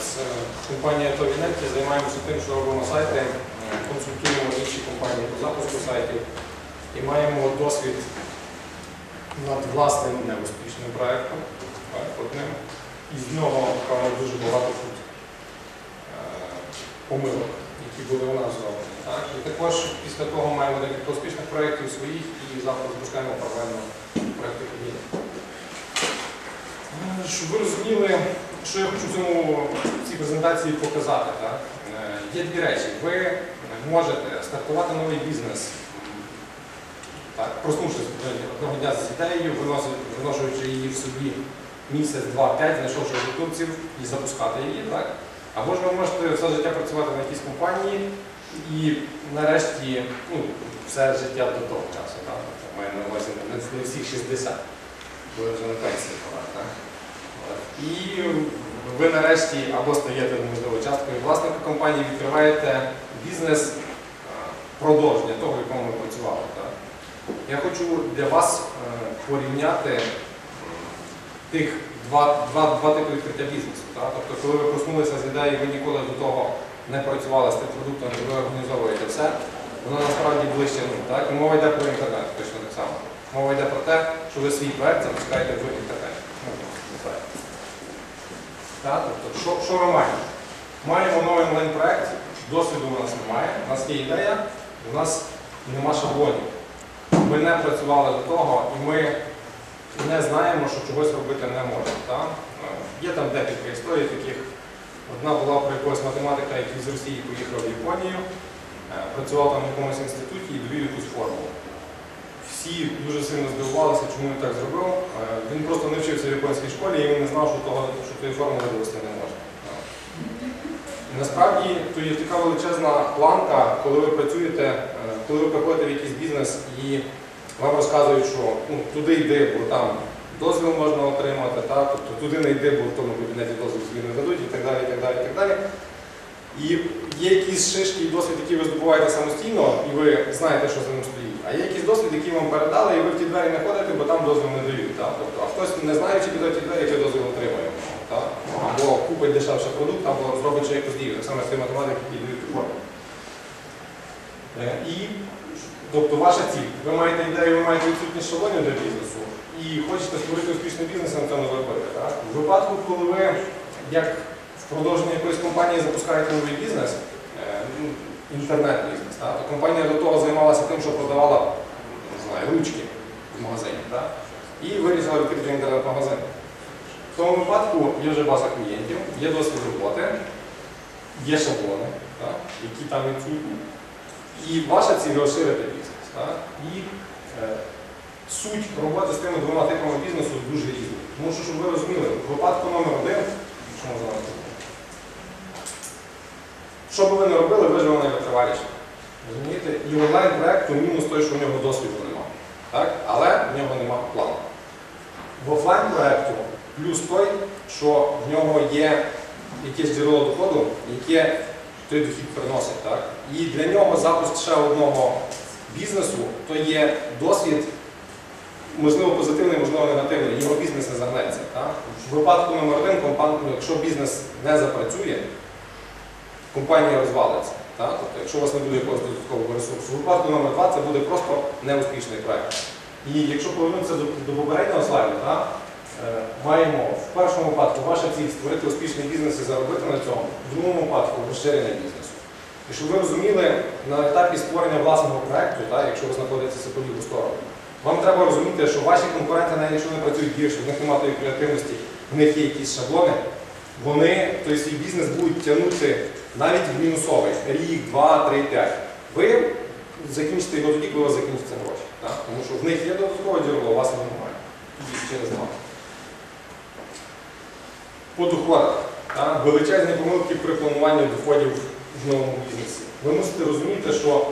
Це компанія Товінеті. Займаємося тим, що робимо сайти, е, консультуємо інші компанії по запуску сайтів і маємо досвід над власним неуспішним проєктом, одним. І з нього, певно, дуже багато тут е, помилок, які були у нас зроблені. Так? І також після того маємо декілька успішних проєктів своїх і завтра запускаємо паралельно проєкти. Е, Щоб ви розуміли, що я хочу цьому в цій презентації показати. Так? Е, Є дві речі. Ви можете стартувати новий бізнес, так, проснувшись одного дня з ідеєю, виношуючи її в собі місяць, два, п'ять, знайшовши ресурсів і запускати її. Так? Або ж ви можете все життя працювати на якійсь компанії і нарешті ну, все життя до того часу. Так? Маю на увазі не всіх 60, бо вже на пенсії пора. І ви нарешті або стаєте можливо часткою власника компанії, відкриваєте бізнес е, продовження того, в якому ви працювали. Так? Я хочу для вас е, порівняти тих два, два, два типи відкриття бізнесу. Так? Тобто, коли ви проснулися з ідеї, ви ніколи до того не працювали з тим продуктом, ви організовуєте все, воно насправді ближче. Ну? І мова йде про інтернет, точно так само. Мова йде про те, що ви свій проект запускаєте в інтернеті. Так? Тобто, що, що ми маємо? Маємо новий онлайн-проект, досвіду у нас немає, у нас є ідея, у нас нема шаблонів. Ми не працювали до того, і ми не знаємо, що чогось робити не можемо. Так? Е, Є там декілька історій таких. Одна була про якогось математика, який з Росії поїхав в Японію, е, працював там в якомусь інституті і довів якусь формулу. Всі дуже сильно здивувалися, чому він так зробив. Е, Він просто не вчився в японській школі і він не знав, що, того, що тої формули довести не може. І Насправді то є така величезна планка, коли ви працюєте, е, коли ви приходите в якийсь бізнес і вам розказують, що ну, туди йди, бо там дозвіл можна отримати, та? тобто туди не йди, бо в тому кабінеті дозвіл собі не дадуть і так далі. І так далі, і так далі. І є якісь шишки і досвід, який ви здобуваєте самостійно, і ви знаєте, що за ним стоїть. А є якісь досвід, який вам передали, і ви в ті двері не ходите, бо там дозвіл не дають. Та? Тобто, а хтось, не знаючи, піде в ті двері, той дозвіл отримує. Та? Або купить дешевший продукт, або зробить ще якусь дію. Так само з тим математики, які дають форму. Е, І Тобто ваша ціль. Ви маєте ідею, ви маєте відсутність шаблонів для бізнесу і хочете створити успішний бізнес на цьому заробити. Так? В випадку, коли ви, як в продовженні якоїсь компанії, запускаєте новий бізнес, е, ну, інтернет-бізнес, то компанія до того займалася тим, що продавала знаю, ручки в магазині. Так? І вирішила відкрити інтернет-магазин. В тому випадку є вже база клієнтів, є досвід роботи, є шаблони, так? які там відсутні. І ваша ціль розширити бізнес. Так? І е, суть роботи з тими двома типами бізнесу дуже різна. Тому що, щоб ви розуміли, в випадку номер один, що можна? Що би ви не робили, ви живе найвитриваліше. Розумієте? І онлайн-проекту мінус той, що в нього досвіду немає. Так? Але в нього немає плану. В офлайн-проекту плюс той, що в нього є якесь джерело доходу, яке той дохід приносить. Так? І для нього запуск ще одного бізнесу то є досвід, можливо, позитивний, можливо, негативний. Його бізнес не загнеться. Так? В випадку номер один, компан- якщо бізнес не запрацює, компанія розвалиться. Так? Тобто, якщо у вас не буде якогось додаткового ресурсу. Випадку номер два це буде просто неуспішний проект. І якщо повернутися до, до попереднього слайду, так? Е, Маємо в першому випадку ваша ціль створити успішний бізнес і заробити на цьому, в другому випадку розширення бізнесу. І щоб ви розуміли, на етапі створення власного проекту, так, якщо ви знаходитеся по ліву сторону, вам треба розуміти, що ваші конкуренти, навіть якщо вони працюють гірше, в них немає тої креативності, в них є якісь шаблони, вони той свій бізнес будуть тягнути навіть в мінусовий рік, два, три, п'ять. Ви закінчите його тоді, коли у вас закінчаться гроші. Так? Тому що в них є додаткове джерело, у вас його немає. І через два. По доходах. Величезні помилки при плануванні доходів в новому бізнесі. Ви мусите розуміти, що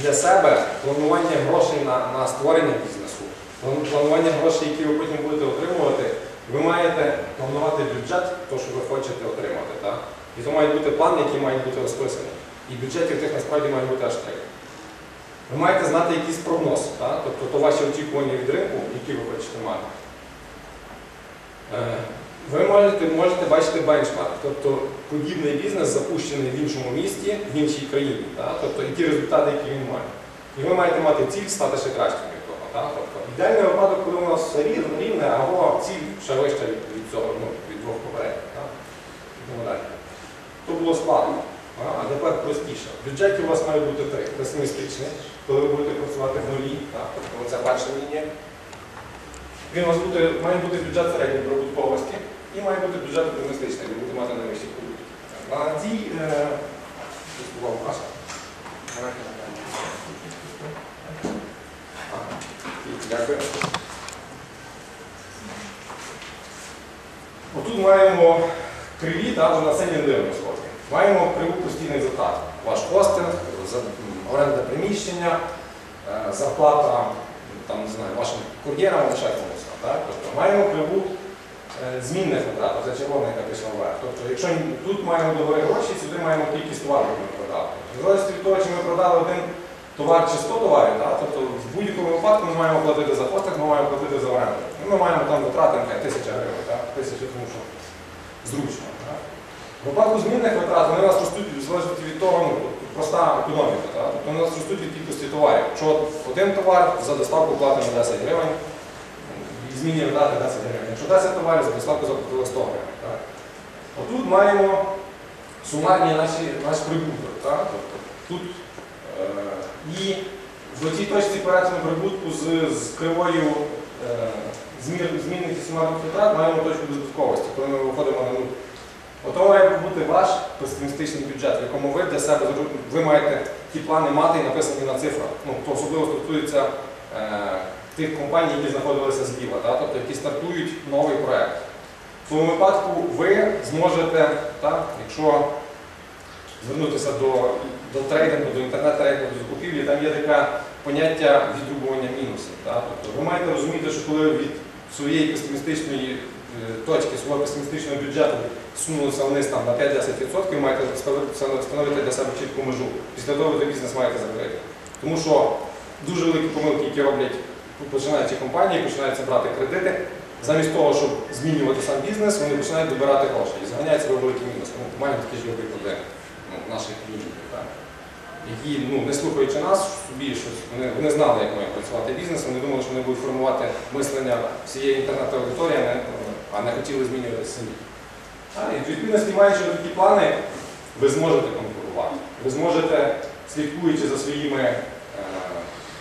для себе планування грошей на, на створення бізнесу, планування грошей, які ви потім будете отримувати, ви маєте планувати бюджет, то, що ви хочете отримати. І то мають бути плани, які мають бути розписані. І бюджетів тих насправді має бути аж три. Ви маєте знати якийсь прогноз, так? тобто то ваші очікування від ринку, які ви хочете мати. Е, Ви можете, можете бачити бенчмарк, тобто подібний бізнес запущений в іншому місті, в іншій країні, так? тобто і ті результати, які він має. І ви маєте мати ціль стати ще кращим від того. Так? Тобто, ідеальний випадок, коли у нас все рівне, або ціль ще вища від цього, ну, від двох попередніх. То було складно, а тепер простіше. В бюджеті у вас має бути три. Песимістичний, коли ви будете працювати в нулі, тобто це перша лінія. Він у вас буде, має бути бюджет середньої прибутковості і має бути бюджет оптимістичний, ви будете мати найвищий прибуток. А на цій е. Дякую. Отут маємо криві, та, на це не дивно сходи. Маємо криву постійних затрат. Ваш хостинг, оренда приміщення, е, зарплата там, не знаю, вашим кур'єрам ще комусь. Тобто маємо криву е, змінних витрат, це червона, яка пішла вверх. Тобто, якщо тут маємо догори гроші, сюди маємо кількість товарів, які ми продали. В залежності від того, чи ми продали один товар чи 100 товарів, так? тобто в будь-якому випадку ми маємо платити за хостинг, ми маємо платити за оренду. І ми маємо там витрати нехай, тисяча гривень, так? тисяча, тому що зручно. В випадку змінних витрат вони нас ростуть в залежності від того, ну, проста економіка. Так? Тобто вони нас ростуть від кількості товарів. Якщо один товар за доставку платимо 10 гривень, і змінює витрати 10 гривень. Якщо 10 товарів, за доставку заплатили 100 гривень. Отут маємо сумарні наші, наш прибуток. Тобто, тут, е, і в цій точці перетину прибутку з кривою е, і сумарних витрат маємо точку збитковості, коли ми виходимо на нуль. Ото має бути ваш песимістичний бюджет, в якому ви для себе ви маєте ті плани мати і написані на цифрах. Ну, то особливо стосується е, тих компаній, які знаходилися зліва, да? тобто які стартують новий проект. В цьому випадку ви зможете, так, якщо звернутися до, до трейдингу, до інтернет-трейдингу, до закупівлі, там є таке поняття відрубування мінусів. Тобто ви маєте розуміти, що коли від своєї песимістичної е, точки, свого песимістичного бюджету сунулися вниз на 5-10%, маєте встановити для себе чітку межу. Після того ви бізнес маєте закрити. Тому що дуже великі помилки, які роблять починаючі компанії, починаються брати кредити. Замість того, щоб змінювати сам бізнес, вони починають добирати гроші і заганяють себе великий мінус. Ну, маємо такі ж приклади ну, наших клієнтів? Які, ну, не слухаючи нас, собі щось, вони, вони знали, як має працювати бізнес, вони думали, що вони будуть формувати мислення всієї інтернет-аудиторії, а не, а не хотіли змінювати самі. І в відповідності, маючи такі плани, ви зможете конкурувати. Ви зможете, слідкуючи за своїми е,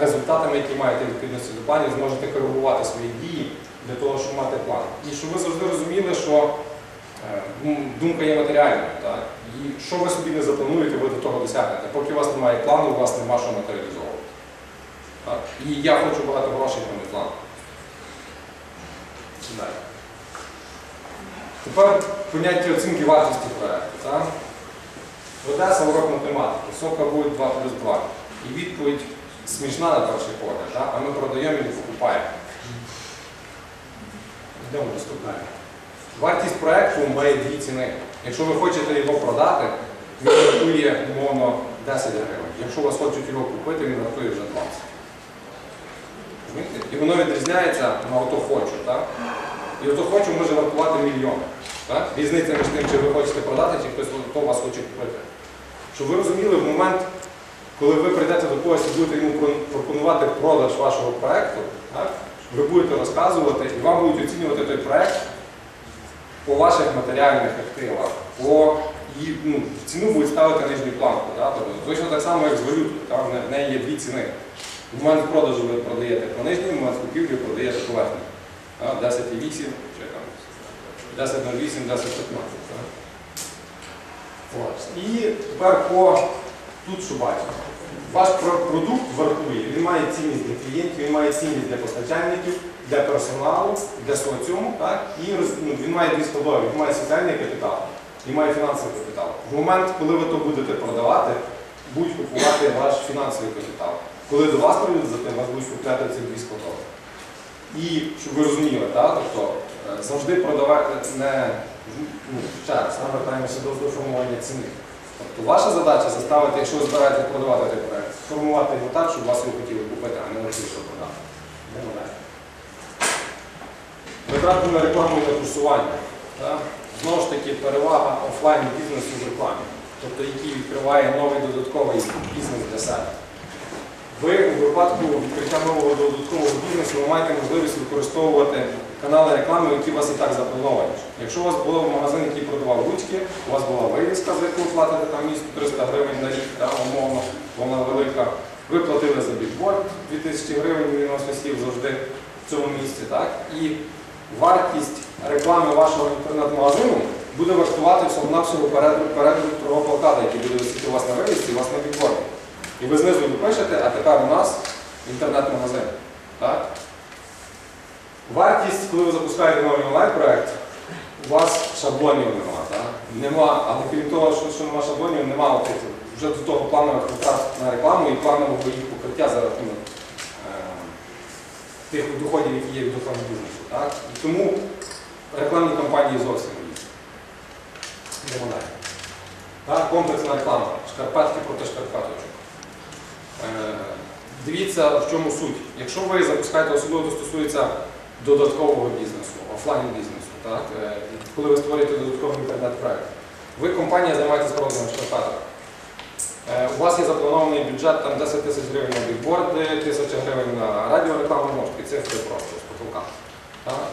результатами, які маєте відповідності до планів, зможете коригувати свої дії для того, щоб мати план. І щоб ви завжди розуміли, що думка є матеріальною. Так? І що ви собі не заплануєте, ви до того досягнете. Поки у вас немає плану, у вас нема що матеріалізовувати. Так? І я хочу багато грошей, не план. Далі. Тепер поняття оцінки вартості проєкту. Одеса урок математики. Сока буде 2 плюс 2. І відповідь смішна на перший погляд, а ми продаємо і покупаємо. Йдемо наступне. Вартість проєкту має дві ціни. Якщо ви хочете його продати, він вартує, умовно, 10 гривень. Якщо вас хочуть його купити, він вартує вже 20. І воно відрізняється на ото хочу. Так? І ото хочу може вартувати мільйони. Так? Різниця між тим, чи ви хочете продати, чи хтось хто вас хоче купити. Щоб ви розуміли, в момент, коли ви прийдете до когось і будете йому пропонувати продаж вашого проєкту, ви будете розказувати і вам будуть оцінювати той проєкт по ваших матеріальних активах, по її, ну, ціну будуть ставити нижню планку. Да? Тобто, точно так само, як з валютою, в неї є дві ціни. В момент продажу ви продаєте по нижній, в момент купівлі продаєте по верхній. 10,8 чи там 10,08, 10,15. І тепер по тут що бачимо. Ваш продукт вартує, він має цінність для клієнтів, він має цінність для постачальників, для персоналу, для соціуму, так? і ну, він має дві складові, він має соціальний капітал і має фінансовий капітал. В момент, коли ви то будете продавати, будуть купувати ваш фінансовий капітал. Коли до вас прийдуть за тим, вас будуть купляти ці дві складові. І щоб ви розуміли, так? тобто е, завжди продавати не ну, ще раз, ми вертаємося до, формування ціни. Тобто ваша задача заставити, якщо ви збираєтесь продавати цей проект, сформувати його так, щоб вас його хотіли купити, а не лише продати. Витрати на рекламу і на курсування. знову ж таки перевага офлайн бізнесу в рекламі, тобто який відкриває новий додатковий бізнес для себе. Ви у випадку відкриття нового додаткового бізнесу ви маєте можливість використовувати канали реклами, які у вас і так заплановані. Якщо у вас був магазин, який продавав ручки, у вас була вивіска, за яку платите там місто 300 гривень на рік, та, умовно, вона велика. Ви платили за бікборд 2000 гривень, він у вас висів завжди в цьому місці. Так? І вартість реклами вашого інтернет-магазину буде вартувати всього-навсього перед того плаката, який буде висіти у вас на вивісці, у вас на бікборді. І ви знизу допишете, а тепер у нас інтернет-магазин. Вартість, коли ви запускаєте новий онлайн-проект, у вас шаблонів нема. Так? Нема, але крім того, що, що нема шаблонів, нема вже до того планових витрат на рекламу і планового їх покриття за рахунок тих доходів, які є від рекламного бізнесу. Так? І тому рекламні кампанії зовсім є. Так, комплексна реклама. Шкарпетки проти шкарпеточок. Е, Дивіться, в чому суть. Якщо ви запускаєте особливо, то стосується додаткового бізнесу, офлайн бізнесу, так? е, коли ви створюєте додатковий інтернет-проект, ви компанія займаєтесь продажем шкарпеток. Е, У вас є запланований бюджет там 10 тисяч гривень на бікборди, тисяча гривень на радіорекламу, ну, такі цифри просто з потолка.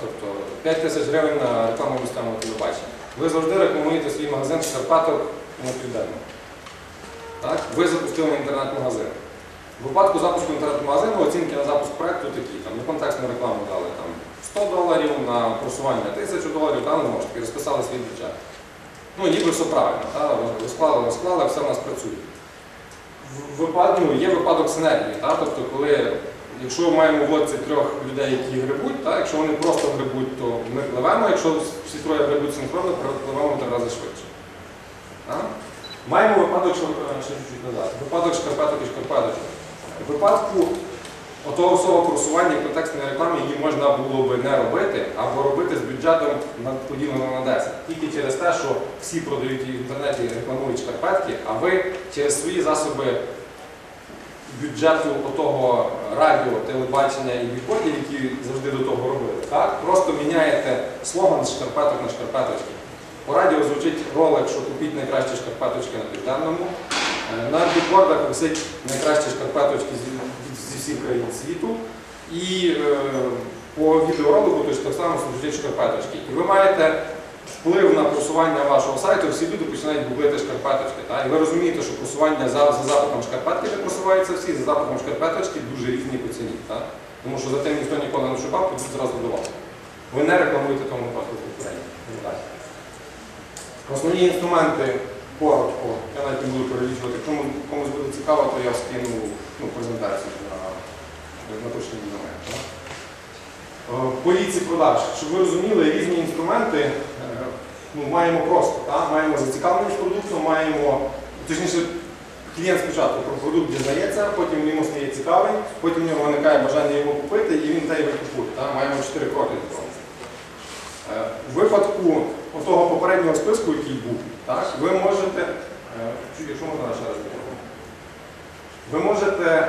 Тобто 5 тисяч гривень на рекламу місцевого телебачення. Ви завжди рекламуєте свій магазин шкарпеток на південно. Так? Ви запустили інтернет-магазин. В випадку запуску інтернет-магазину оцінки на запуск проекту такі, там, на контекстну рекламу дали там, 100 доларів, на просування 1000 доларів, там, ну, таки, розписали свій бюджет. Ну, ніби все правильно, та? розклали, розклали, все в нас працює. В випадку, є випадок синергії, та? тобто коли, якщо ми маємо в трьох людей, які грибуть, та? якщо вони просто грибуть, то ми пливемо, якщо всі троє грибуть синхронно, пливемо три рази швидше. Та? Маємо випадок, що ще чуть-чуть назад, випадок шкарпеток і шкарпеток. Випадку отого всього просування контекстної реклами її можна було би не робити, або робити з бюджетом поділено на 10. Тільки через те, що всі продають в інтернеті і рекламують шкарпетки, а ви через свої засоби бюджету отого радіо, телебачення і бікбордів, які завжди до того робили, так? просто міняєте слоган з шкарпеток на шкарпеточки. По радіо звучить ролик, що купіть найкращі шкарпеточки на південному. Е, На бікбордах висить найкращі шкарпеточки зі всіх країн світу. І е, по відеоролику точно так само звучать шкарпеточки. І ви маєте вплив на просування вашого сайту, всі люди починають гуглити шкарпеточки. Так? І ви розумієте, що просування за, за запитом шкарпетки не просуваються всі, за запитом шкарпеточки дуже різні по ціні. Так? Тому що за тим ніхто ніколи не шукав, тут зразу до вас. Ви не рекламуєте тому випадку конкурентів. Йдемо. Основні інструменти коротко, я навіть не буду перелічувати. Кому- комусь буде цікаво, то я скину ну, презентацію на точні мене. Поліції продаж. Щоб ви розуміли, різні інструменти е, ну, маємо просто. Та? Маємо зацікавленість продукту, маємо, точніше, клієнт спочатку про продукт дізнається, потім йому стає цікавий, потім в нього виникає бажання його купити і він те й викупує. Та? Маємо чотири кроки до цього. Е, У випадку того попереднього списку, який був, так, ви можете, е, якщо можна ще раз ви можете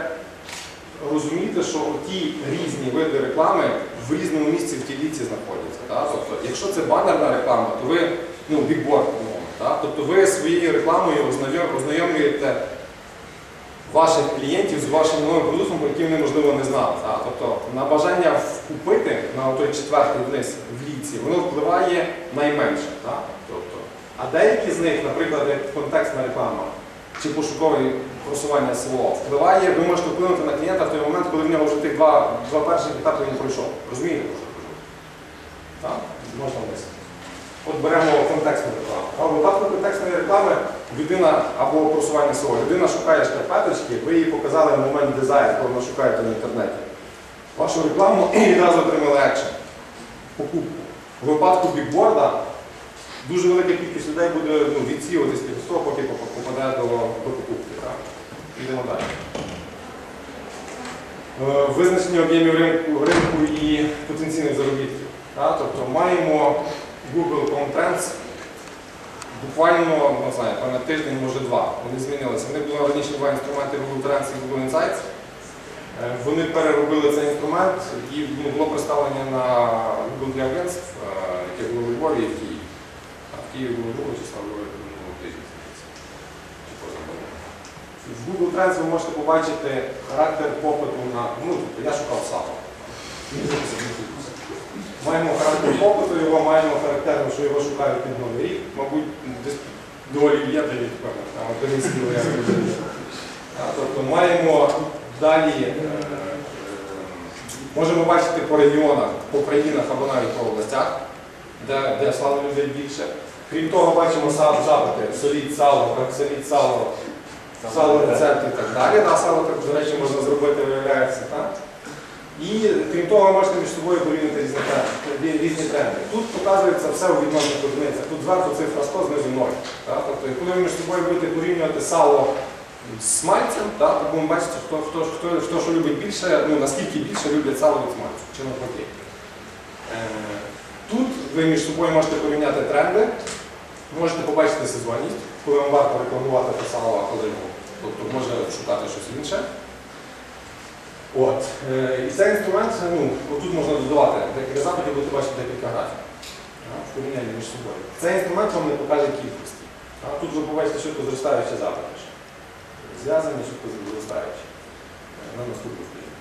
розуміти, що ті різні види реклами в різному місці в тій ліці знаходяться. Так? Тобто, якщо це банерна реклама, то ви, ну, бікборд, умовно, тобто ви своєю рекламою ознайомлюєте ваших клієнтів з вашим новим продуктом, про який вони, можливо, не знали. Так? Тобто на бажання вкупити на той четвертий вниз в ліці, воно впливає найменше. Так? Тобто, а деякі з них, наприклад, як контекстна реклама чи пошукове просування СВО, впливає, ви можете вплинути на клієнта в той момент, коли в нього вже тих два, два перших етапи він пройшов. Розумієте? Так? Можна вниз. От беремо контекстну рекламу. А в випадку контекстної реклами людина або просування СО, людина шукає шкарпеточки, ви їй показали в момент дизайн, коли вона шукаєте в інтернеті. Вашу рекламу і відразу отримали екшен. Покупку. У випадку бікборда дуже велика кількість людей буде ну, відсіюватись від того, поки поп- попаде до, до покупки. Так? Йдемо далі. Е, Визначення об'ємів ринку, ринку і потенційних заробітків. Так? Тобто маємо Google Trends буквально не знаю, певне тиждень, може два. Вони змінилися. Вони були раніше два інструменти Google Trends і Google Insights. Е, Вони переробили цей інструмент і ну, було представлення на Google для агентств, е, яке було у Львові було другого числа, в минулого тижня, здається. Чи. В Google Trends ви можете побачити характер попиту на, ну, тобто я шукав сало. Маємо характер попиту, його маємо характерно, що його шукають під новий рік. Мабуть, десь до олів'є певно, там один із кіло, я не розумію. А, Тобто маємо далі, е, можемо бачити по регіонах, по країнах або навіть по областях, де, де сало людей більше. Крім того, бачимо запити, соліть сало, соліть сало, сало рецепт і так далі. Да, сало, так, до речі, можна зробити, виявляється. Так? І крім того, можете між собою порівняти різні тренди. Різні тренди. Тут показується все у відносних одиницях. Тут зверху цифра 100, знизу 0. Так? Тобто, коли ви між собою будете порівнювати сало з смальцем, так, то будемо бачити, хто, хто, хто, хто що любить більше, ну, наскільки більше люблять сало від смальцю, чи навпаки. Е, Тут ви між собою можете порівняти тренди, можете побачити сезонність, коли вам варто рекламувати те сало, а коли ні. Тобто можна шукати щось інше. От. Е, І цей інструмент, ну, тут можна додавати декілька запитів, будете бачити декілька графік. а, В порівнянні між собою. Цей інструмент вам не покаже кількості. Тут ви побачите швидко зростаючі запити. Зв'язані, швидко зростаючі. Е, На наступну сторінку.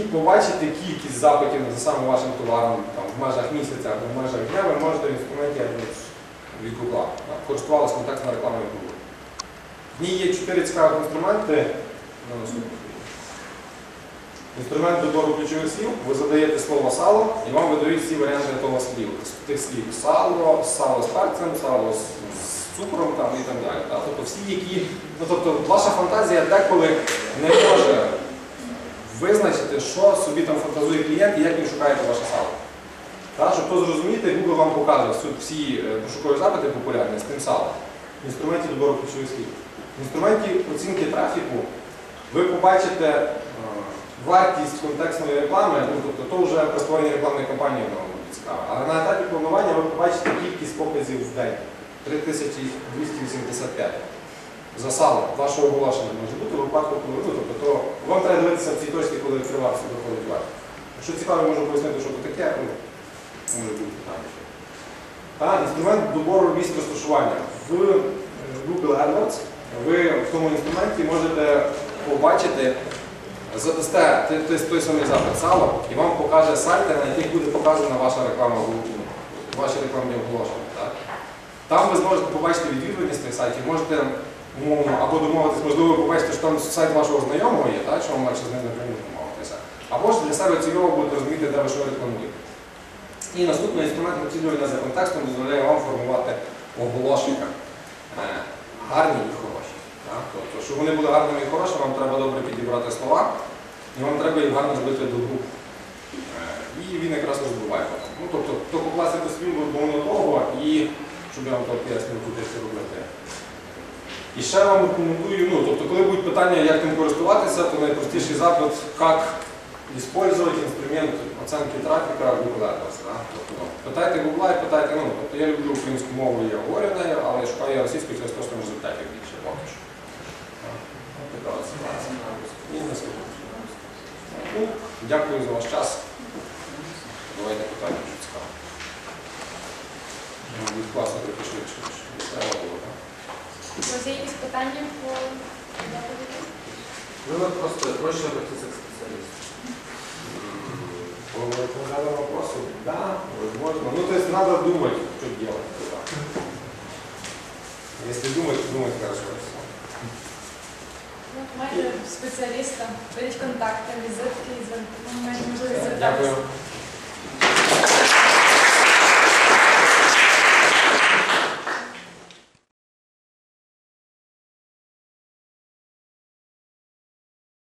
Кі- Побачити кількість запитів за самим вашим товаром там, в межах місяця або в межах дня ви можете в інструменті від Google. Користувалися контекстна реклама Google. В ній є чотири цікавих інструменти. Сторінку. Інструмент добору ключових слів, ви задаєте слово сало і вам видають всі варіанти того слів. Тих слів сало, сало з перцем, сало з цукром там, і так далі. Тобто всі, які. Ну, тобто, ваша фантазія деколи не може визначити, що собі там фантазує клієнт і як він шукає ваше сало. Так, щоб то зрозуміти, Google вам всю- всі е, пошукові запити популярні з тим салом. В інструменті добору ключових слів. В інструменті оцінки трафіку ви побачите е, вартість контекстної реклами, ну, тобто то вже при створенні рекламної кампанії воно буде цікаво. Але на етапі планування ви побачите кількість показів в день 3285. За сало вашого оголошення може бути в випадку, коли ну, тобто, то вам треба дивитися в цій точці, коли відкривався доходить вартість. Якщо цікаво, можу пояснити, що таке, ну, може бути питання. Та, інструмент добору місць розташування. В е, Google AdWords ви в тому інструменті можете побачити, задасте той, той, самий запит сало, і вам покаже сайти, на яких буде показана ваша реклама, ваші рекламні оголошення. Так? Там ви зможете побачити відвідуваність тих сайтів, можете умовно або домовитись, можливо, побачите, що там сайт вашого знайомого є, так? що вам легше з ним напряму домовитися. Або ж для себе цільово будете розуміти, де ви що рекламуєте. І наступний інструмент націлювання за контекстом дозволяє вам формувати оголошення е, гарні і хороші. Так? Тобто, щоб вони були гарними і хорошими, вам треба добре підібрати слова, і вам треба їх гарно збити до груп. Е, І він якраз розбиває. Ну, тобто, то покласти свій воно того, і щоб я вам пояснив, як це робити. І ще вам рекомендую, ну, тобто, коли будуть питання, як тим користуватися, то найпростіший запит, як использовать інструмент оцінки трафіка Google AdWords. да. Тобто, ну, питайте Google і питайте, ну, тобто я люблю українську мову, я говорю нею, але шукаю російську через те, що результатів більше поки що. Ну, Дякую за ваш час. Давайте питання, що цікаво. Класно трохи питання по доповіді? Было просто проще обратиться к специалисту. По по данному вопросу, да, возможно. Ну, то есть надо думать, что делать. Да. Если думать, то думать хорошо. и всё. Ну, майже спеціаліста, беріть контакти, візитки, і звон- ну, майже можливість Дякую. звертатися.